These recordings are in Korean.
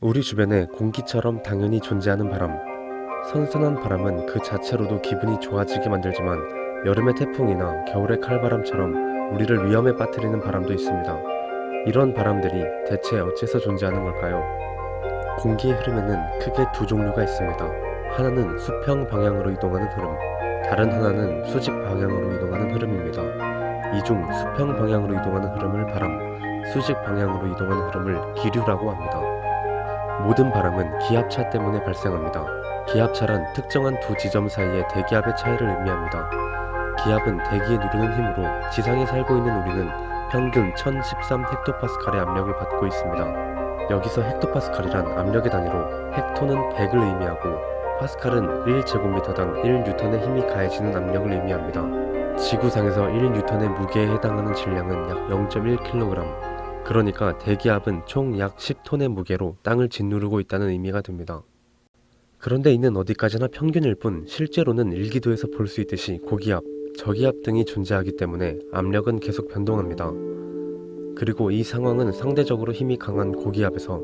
우리 주변에 공기처럼 당연히 존재하는 바람. 선선한 바람은 그 자체로도 기분이 좋아지게 만들지만 여름의 태풍이나 겨울의 칼바람처럼 우리를 위험에 빠뜨리는 바람도 있습니다. 이런 바람들이 대체 어째서 존재하는 걸까요? 공기의 흐름에는 크게 두 종류가 있습니다. 하나는 수평 방향으로 이동하는 흐름, 다른 하나는 수직 방향으로 이동하는 흐름입니다. 이 중 수평 방향으로 이동하는 흐름을 바람, 수직 방향으로 이동하는 흐름을 기류라고 합니다. 모든 바람은 기압차 때문에 발생합니다. 기압차란 특정한 두 지점 사이의 대기압의 차이를 의미합니다. 기압은 대기에 누르는 힘으로 지상에 살고 있는 우리는 평균 1013 헥토파스칼의 압력을 받고 있습니다. 여기서 헥토파스칼이란 압력의 단위로 헥토는 100을 의미하고 파스칼은 1제곱미터당 1뉴턴의 힘이 가해지는 압력을 의미합니다. 지구상에서 1뉴턴의 무게에 해당하는 질량은 약 0.1kg, 그러니까 대기압은 총 약 10톤의 무게로 땅을 짓누르고 있다는 의미가 됩니다. 그런데 이는 어디까지나 평균일 뿐 실제로는 일기도에서 볼 수 있듯이 고기압, 저기압 등이 존재하기 때문에 압력은 계속 변동합니다. 그리고 이 상황은 상대적으로 힘이 강한 고기압에서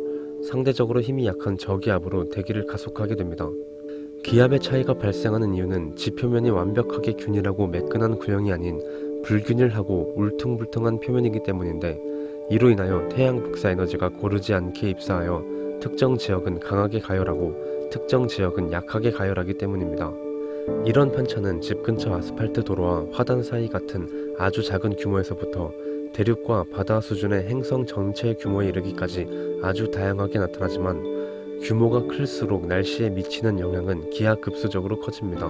상대적으로 힘이 약한 저기압으로 대기를 가속하게 됩니다. 기압의 차이가 발생하는 이유는 지표면이 완벽하게 균일하고 매끈한 구형이 아닌 불균일하고 울퉁불퉁한 표면이기 때문인데 이로 인하여 태양 복사 에너지가 고르지 않게 입사하여 특정 지역은 강하게 가열하고 특정 지역은 약하게 가열하기 때문입니다. 이런 편차는 집 근처 아스팔트 도로와 화단 사이 같은 아주 작은 규모에서부터 대륙과 바다 수준의 행성 전체 규모에 이르기까지 아주 다양하게 나타나지만 규모가 클수록 날씨에 미치는 영향은 기하급수적으로 커집니다.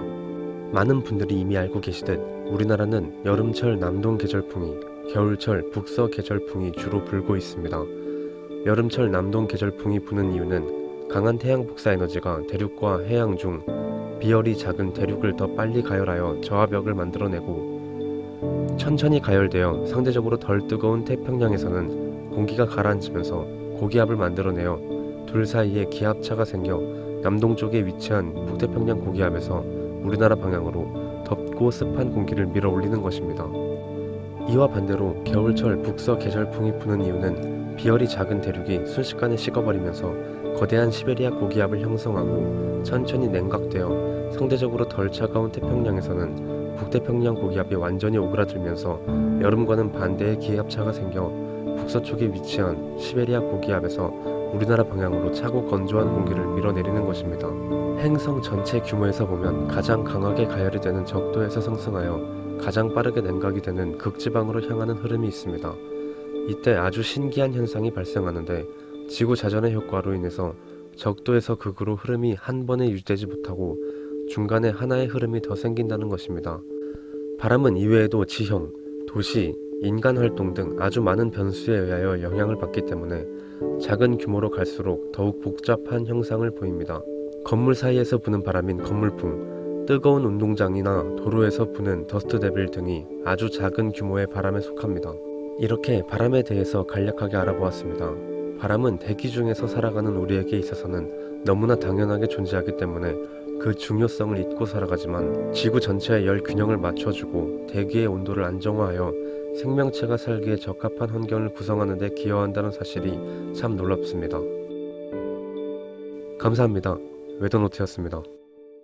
많은 분들이 이미 알고 계시듯 우리나라는 여름철 남동 계절풍이 겨울철 북서 계절풍이 주로 불고 있습니다. 여름철 남동 계절풍이 부는 이유는 강한 태양 복사 에너지가 대륙과 해양 중 비열이 작은 대륙을 더 빨리 가열하여 저하벽을 만들어내고 천천히 가열되어 상대적으로 덜 뜨거운 태평양에서는 공기가 가라앉으면서 고기압을 만들어내어 둘 사이에 기압차가 생겨 남동쪽에 위치한 북태평양 고기압에서 우리나라 방향으로 덥고 습한 공기를 밀어 올리는 것입니다. 이와 반대로 겨울철 북서 계절풍이 부는 이유는 비열이 작은 대륙이 순식간에 식어버리면서 거대한 시베리아 고기압을 형성하고 천천히 냉각되어 상대적으로 덜 차가운 태평양에서는 북태평양 고기압이 완전히 오그라들면서 여름과는 반대의 기압차가 생겨 북서쪽에 위치한 시베리아 고기압에서 우리나라 방향으로 차고 건조한 공기를 밀어내리는 것입니다. 행성 전체 규모에서 보면 가장 강하게 가열이 되는 적도에서 상승하여 가장 빠르게 냉각이 되는 극지방으로 향하는 흐름이 있습니다. 이때 아주 신기한 현상이 발생하는데 지구 자전의 효과로 인해서 적도에서 극으로 흐름이 한 번에 유지되지 못하고 중간에 하나의 흐름이 더 생긴다는 것입니다. 바람은 이외에도 지형, 도시, 인간 활동 등 아주 많은 변수에 의하여 영향을 받기 때문에 작은 규모로 갈수록 더욱 복잡한 형상을 보입니다. 건물 사이에서 부는 바람인 건물풍, 뜨거운 운동장이나 도로에서 부는 더스트 데빌 등이 아주 작은 규모의 바람에 속합니다. 이렇게 바람에 대해서 간략하게 알아보았습니다. 바람은 대기 중에서 살아가는 우리에게 있어서는 너무나 당연하게 존재하기 때문에 그 중요성을 잊고 살아가지만 지구 전체의 열 균형을 맞춰주고 대기의 온도를 안정화하여 생명체가 살기에 적합한 환경을 구성하는 데 기여한다는 사실이 참 놀랍습니다. 감사합니다. 웨더노트였습니다.